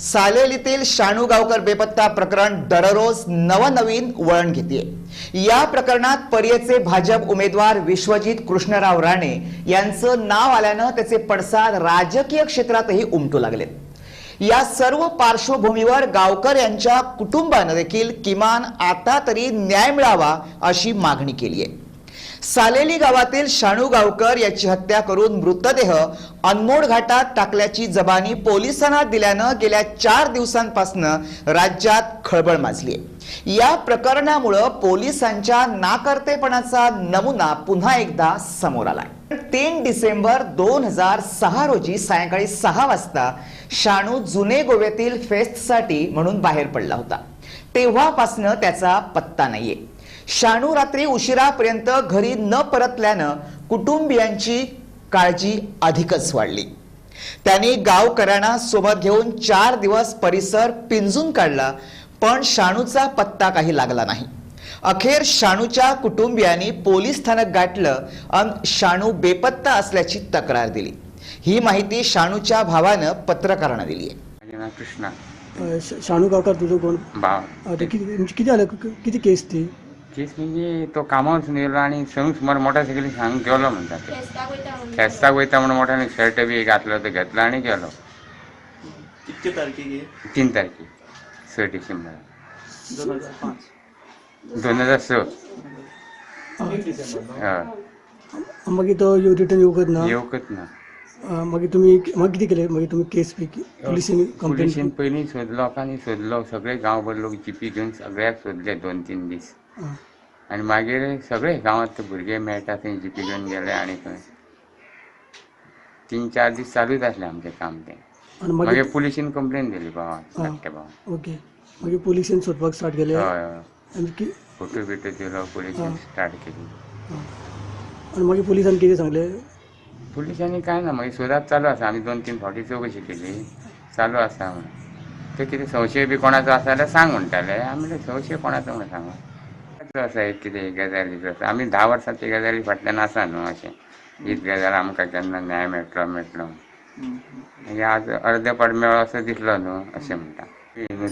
सालेलीतील शाणू गावकर बेपत्ता प्रकरण दररोज नवनवीन वळण घेते या प्रकरणात पर्यचे भाजप उमेदवार विश्वजित कृष्णराव राणे यांचं नाव आल्यानं त्याचे पडसाद राजकीय क्षेत्रातही उमटू लागले. या सर्व पार्श्वभूमीवर गावकर यांच्या कुटुंबानं देखील किमान आता तरी न्याय मिळावा अशी मागणी केली आहे सालेली गावातील शाणू गावकर याची हत्या करून मृतदेह अनमोड घाटात टाकल्याची जबानी पोलिसांना दिल्यानं गेल्या चार दिवसांपासून राज्यात खळबळ माजली या प्रकरणामुळं पोलिसांच्या नाकर्तेपणाचा नमुना पुन्हा एकदा समोर आला तीन डिसेंबर दोन हजार सहा रोजी सायंकाळी सहा वाजता शाणू जुने गोव्यातील फेस्टसाठी म्हणून बाहेर पडला होता. तेव्हापासनं त्याचा पत्ता नाहीये. शाणू रात्री उशिरापर्यंत घरी न परतल्यानं कुटुंबियांची काळजी अधिकच वाढली. त्यांनी गावकऱ्यांना सोबत घेऊन चार दिवस परिसर पिंजून काढला पण शाणूचा पत्ता काही लागला नाही. अखेर शाणूच्या कुटुंबियांनी पोलीस स्थानक गाठलं अन शाणू बेपत्ता असल्याची तक्रार दिली. ही माहिती शाणूच्या भावानं पत्रकारांना दिली आहे. माझे नाव कृष्णा. शाणू गावकर तुझं कोण? भाव. अ, ते किती किती आलं? किती केस ती? केस म्हणजे तो कामावरसून गेलो आणि सणू सुमार मोटरसायकली सांग गेलो म्हणतात ते फेस्ताक वयता म्हणून मोठ्याने शर्ट बी घातलं तर घेतलं आणि गेलो कितके तारखेक? तीन तारखे स डिसेंबर दोन हजार पांच। दोन हजार स हय. मागीर तो रिटर्न येवकत ना? येवकच ना। मागीर तुमी मागीर कितें केलें? मागीर तुमी केस बी पुलिसीन पयलीं सोदलो लोकांनी सोदलो सगळे गांवभर लोक जिपी घेवन सगळ्याक सोदले दोन तीन दीस आनी मागीर सगळे गांवांत भुरगे मेळटा थंय जिपी घेवन गेले आनी खंय तीन चार दीस चालूच आसलें आमचें काम तें. मागीर पुलिशेन कंप्लेन दिली भावान. धाकट्या भावान ओके. मागीर पुलिसीन सोदपाक स्टार्ट केले. हय हय फोटो बिटो दिलो पुलिशेन आं. स्टार्ट केली. आनी मागीर पुलिसान कितें सांगलें? पुलिसांनी काय ना मागीर सोदात चालू आसा आमी दोन तीन फावटी चवकशी केली. चालू आसा म्हणून ते कितें संशय बी कोणाचो आसा जाल्यार सांग म्हणटाले आमी संशय कोणाचो म्हणून सांगा? आसा एक कितें गजालीचो आसा आमी धा वर्सां ते गजाली फाटल्यान आसा न्हू अशें हीच गजाल आमकां केन्ना न्याय मेळटलो मेळटलो मागीर आज अर्दे पाट मेळ्ळो असो दिसलो न्हू अशें म्हणटा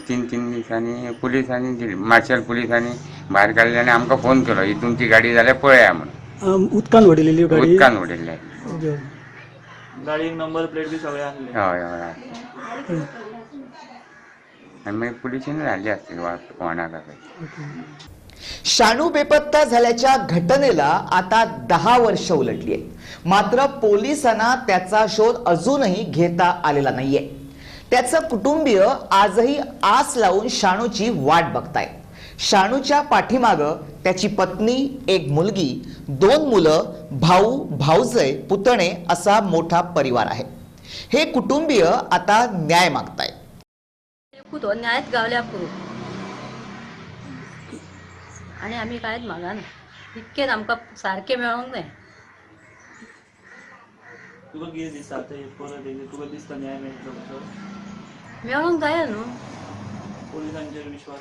तीन तीन दिसांनी पुलिसांनी दिली. मार्शल पुलिसांनी भायर काडले आनी आमकां फोन केलो ही तुमची गाडी जाल्यार पळया म्हणून. उदकान उडयलेली गाडी? उदकान उडयल्ले ओके. गाडयेक नंबर प्लेट बी सगळे आसले हय हय आणि मग पोलिसांनी हाडली आसली वाणाक काही. शाणू बेपत्ता झाल्याच्या घटनेला आता दहा वर्ष उलटली आहेत. मात्र पोलिसांना त्याचा शोध अजूनही घेता आलेला नाहीये. त्याचं कुटुंबीय आजही आस लावून शाणूची वाट बघताय शाणूच्या पाठीमाग त्याची पत्नी एक मुलगी दोन मुलं भाऊ भाऊजय पुतणे असा मोठा परिवार आहे. हे कुटुंबीय आता न्याय मागताय खुदो न्यायच गावल्या पुरो आनी आमी कांयच मागाना इतकें आमकां सारकें मेळोंक जाय तुका कितें दिसता आतां हे परत येयले तुका दिसता न्याय मेळटलो कसो मेळोंक जाय न्हू पोलिसांचेर विश्वास.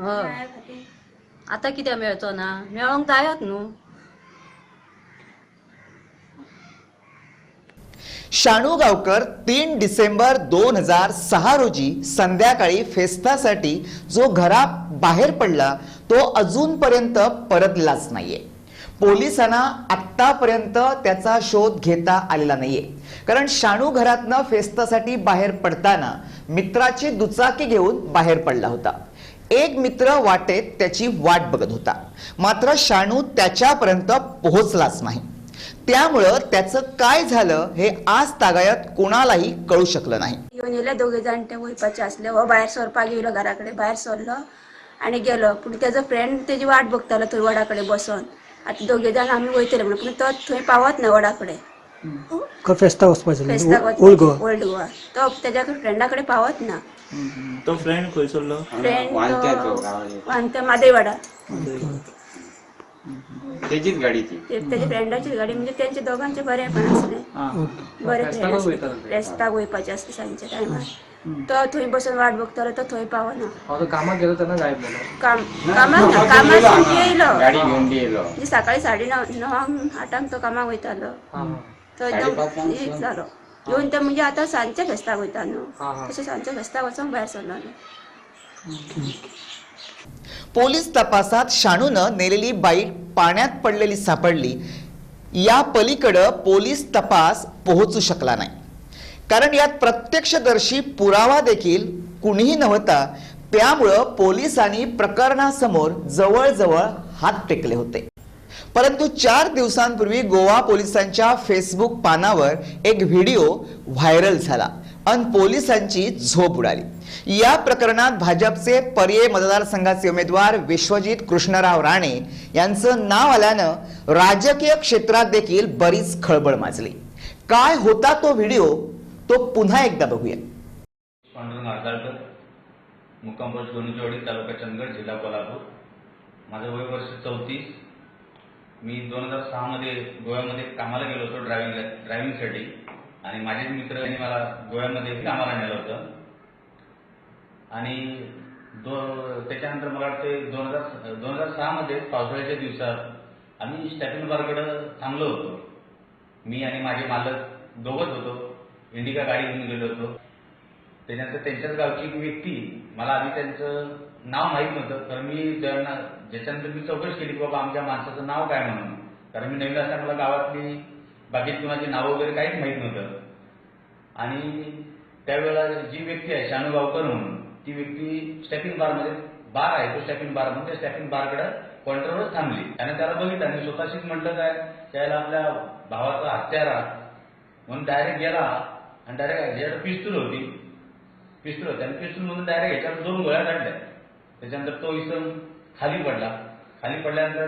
हय आतां कितें मेळचो ना? मेळोंक जायोच न्हू शाणू गावकर तीन डिसेंबर दोन हजार सहा रोजी संध्याकाळी फेस्तासाठी जो घरा बाहेर पडला तो अजूनपर्यंत परतलाच नाहीये. पोलिसांना आत्तापर्यंत त्याचा शोध घेता आलेला नाहीये. कारण शाणू घरातनं फेस्तासाठी बाहेर पडताना मित्राची दुचाकी घेऊन बाहेर पडला होता. एक मित्र वाटेत त्याची वाट बघत होता. मात्र शाणू त्याच्यापर्यंत पोहोचलाच नाही. त्यामुळं त्याचं काय झालं हे आज तागायत कोणालाही कळू शकलं नाही. येवन येयले दोघे जाण ते वयपाचे आसले हो भायर सरपाक येयलो घरा कडेन भायर सरलो आनी गेलो. पूण तेजो फ्रेंड तेजी वाट बघतालो थंय वडा कडेन बसोन. आतां दोघे जाण आमी वयतले म्हणून पूण तो थंय पावत ना वडा कडेन खंय फेस्ताक वचपाचें ओल्ड गोवा ओल्ड गोवा तो तेज्या फ्रेंडा कडेन पावत ना. तो फ्रेंड खंय सरलो फ्रेंड. वांते मादेवाडा. तेजीच गाडी ती. ते- तेज्या फ्रेंडाची गाडी म्हणजे तेंचे दोगांचे बरेपण आसले बरे फ्रेंड आसले फेस्ताक वयपाचे आसले सांजच्या टायमार तो थंय बसून वाट बघतालो तो थंय पावना. कामाक गेलो तेन्ना गायब काम कामाक ना कामाक येयलो गाडी म्हणजे सकाळी साडे णव णवांक आठांक तो कामाक वयतालो हां. तो एकदम एक जालो येवन ते म्हणजे आतां सांजचे फेस्ताक वयता न्हू तशें सांजचे फेस्ताक वचोन भायर सरलो आमी पोलीस तपासात शाणूनं नेलेली बाईक पाण्यात पडलेली सापडली. या पलीकडं पोलीस तपास पोहोचू शकला नाही. कारण यात प्रत्यक्षदर्शी पुरावा देखील कुणीही नव्हता. त्यामुळं पोलिसांनी प्रकरणासमोर जवळजवळ हात टेकले होते. परंतु चार दिवसांपूर्वी गोवा पोलिसांच्या फेसबुक पानावर एक व्हिडिओ व्हायरल झाला. अन पोलिसांची झोप उडाली. या प्रकरणात भाजपचे पर्याय मतदारसंघाचे उमेदवार विश्वजित कृष्णराव राणे यांचं नाव आल्यानं राजकीय क्षेत्रात देखील बरीच खळबळ माजली. काय होता तो व्हिडिओ तो पुन्हा एकदा बघूया. मुक्काम पोस्ट गोनुजवाडी तालुका चंदगड जिल्हा कोल्हापूर. माझं वय वर्ष चौतीस. मी दोन हजार सहामध्ये गोव्यामध्ये कामाला गेलो होतो ड्रायव्हिंग ड्रायव्हिंगसाठी आणि माझेच मित्र यांनी मला गोव्यामध्ये कामाला नेलं होतं. आणि दो त्याच्यानंतर मला वाटते दोन हजार दोन हजार सहामध्ये पावसाळ्याच्या दिवसात आम्ही स्टॅफिन बारकडं थांबलो होतो. मी आणि माझे मालक दोघंच होतो. इंडिका गाडी घेऊन गेलो होतो. त्याच्यानंतर त्यांच्याच गावची एक व्यक्ती मला आधी त्यांचं नाव माहीत नव्हतं तर मी ज्यांना ज्याच्यानंतर मी चौकशी केली की बाबा आमच्या माणसाचं नाव काय म्हणून. कारण मी नवीन असताना मला गावातली बाकीची कुणाची नावं वगैरे काहीच माहीत नव्हतं. आणि त्यावेळेला जी व्यक्ती आहे शानू गावकर म्हणून ती व्यक्ती स्टॅफिंग बारमध्ये बार आहे तो स्टॅफिंग बार म्हणून त्या स्टॅफिंग बारकडे काउंटरवर थांबली. त्याने त्याला बघितलं आणि स्वतःशीच म्हटलं काय त्याला आपल्या भावाचा हत्यारा म्हणून डायरेक्ट गेला आणि डायरेक्ट ह्याच्याकडे पिस्तूल होती. पिस्तूल होती. आणि पिस्तूल म्हणून डायरेक्ट ह्याच्यावर दोन गोळ्या काढल्या. त्याच्यानंतर तो इसम खाली पडला. खाली पडल्यानंतर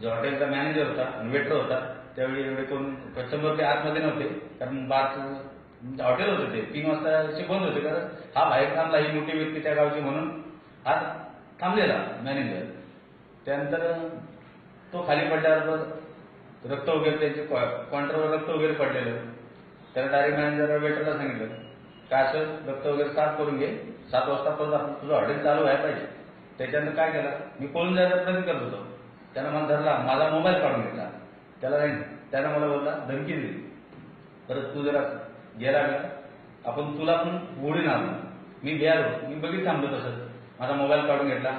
जो हॉटेलचा मॅनेजर होता आणि वेटर होता त्यावेळी एवढे कोण कस्टमर ते आतमध्ये नव्हते. कारण बारचं म्हणजे हॉटेल होतं ते. तीन वाजता बंद होते. कारण हा बाहेर थांबला ही मोठी व्यक्ती त्या गावची म्हणून हा थांबलेला मॅनेजर त्यानंतर तो खाली पडल्यावर रक्त वगैरे त्यांचे काउंटरवर रक्त वगैरे पडलेलं. त्याला डायरेक्ट मॅनेजर वेटरला सांगितलं काय असं? रक्त वगैरे साफ करून घे. सात वाजता परत आपण तुझं हॉटेल चालू व्हायला पाहिजे. त्याच्यानंतर काय केलं? मी पळून जायचा प्रयत्न करत होतो. त्यानं मला धरला माझा मोबाईल काढून घेतला. त्याला नाही त्यानं मला बोलला धमकी दिली. परत तू जरा गेला का? आपण तुला पण उडीन आलो मी गेलो मी बघित थांबलो तसं माझा मोबाईल काढून घेतला.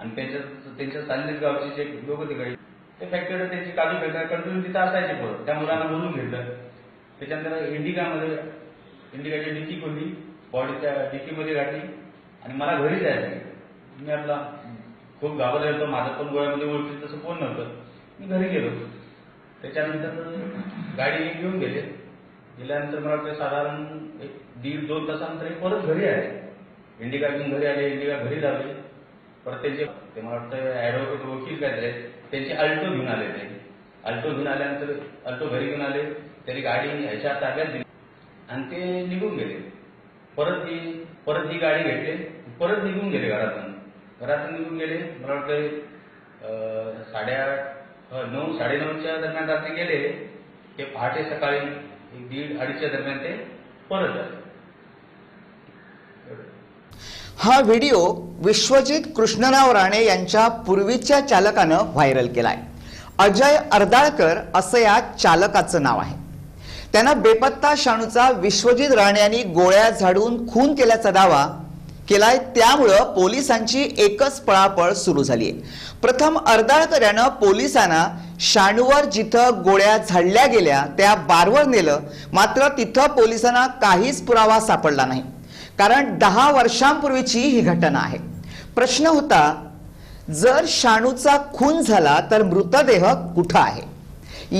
आणि त्यांच्या त्यांच्या चाललीच गावचे जे लोक तिकडे ते फॅक्टरी त्यांची काजू फेकणार कंटिन्यू तिथं असायचे पण त्या मुलांना बोलून घेतलं. त्याच्यानंतर इंडिकामध्ये इंडिकाची डिकी खोलली बॉडीच्या डिकीमध्ये गाठली आणि मला घरी जायचं. मी आपला खूप घाबरलेलो होतो. माझं पण गोळ्यामध्ये ओळखी तसं कोण नव्हतं. मी घरी गेलो. त्याच्यानंतर गाडी घेऊन गेले. गेल्यानंतर मला वाटतं साधारण एक दीड दोन तासानंतर एक परत घरी आले. इंडिका घेऊन घरी आले इंडिका घरी लावले परत त्यांचे ते मला वाटतं ॲडव्होकेट वकील काय ते त्यांचे अल्टो घेऊन आले ते. अल्टो घेऊन आल्यानंतर अल्टो घरी घेऊन आले. त्यांनी गाडी ह्याच्या ताब्यात दिली. आणि ते निघून गेले. परत ती परत ही गाडी घेतली. परत निघून गेले घरातून. घरातून निघून गेले. मला वाटतं साडेआठ नऊ साडेनऊच्या दरम्यान रात्री गेले ते पहाटे सकाळी एक दीड अडीचच्या दरम्यान ते परत आले. हा व्हिडिओ विश्वजित कृष्णराव राणे यांच्या पूर्वीच्या चालकानं व्हायरल केलाय. अजय अर्दाळकर असं या चालकाचं नाव आहे. त्यांना बेपत्ता शाणूचा विश्वजित राणे यांनी गोळ्या झाडून खून केल्याचा दावा केलाय. त्यामुळं पोलिसांची एकच पळापळ सुरू झाली आहे प्रथम अर्दाळकर्यानं पोलिसांना शाणूवर जिथं गोळ्या झाडल्या गेल्या त्या बारवर नेलं. मात्र तिथं पोलिसांना काहीच पुरावा सापडला नाही. कारण दहा वर्षांपूर्वीची ही घटना आहे. प्रश्न होता जर शाणूचा खून झाला तर मृतदेह कुठं आहे?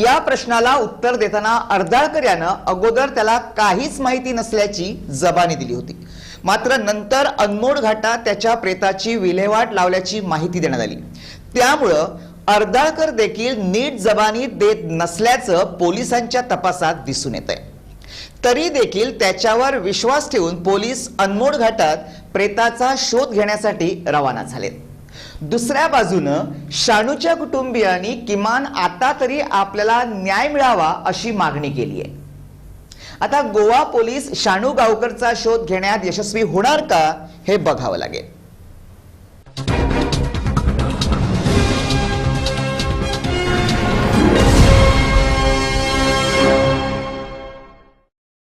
या प्रश्नाला उत्तर देताना अर्धाळकर यानं अगोदर त्याला काहीच माहिती नसल्याची जबानी दिली होती. मात्र नंतर अनमोड घाटात त्याच्या प्रेताची विल्हेवाट लावल्याची माहिती देण्यात आली. त्यामुळं अर्धाळकर देखील नीट जबानी देत नसल्याचं पोलिसांच्या तपासात दिसून येत आहे तरी देखील त्याच्यावर विश्वास ठेवून पोलीस अनमोड घाटात प्रेताचा शोध घेण्यासाठी रवाना झालेत. दुसऱ्या बाजूनं शाणूच्या कुटुंबियांनी किमान आता तरी आपल्याला न्याय मिळावा अशी मागणी केली आहे आता गोवा पोलीस शाणू गावकरचा शोध घेण्यात यशस्वी होणार का हे बघावं लागेल.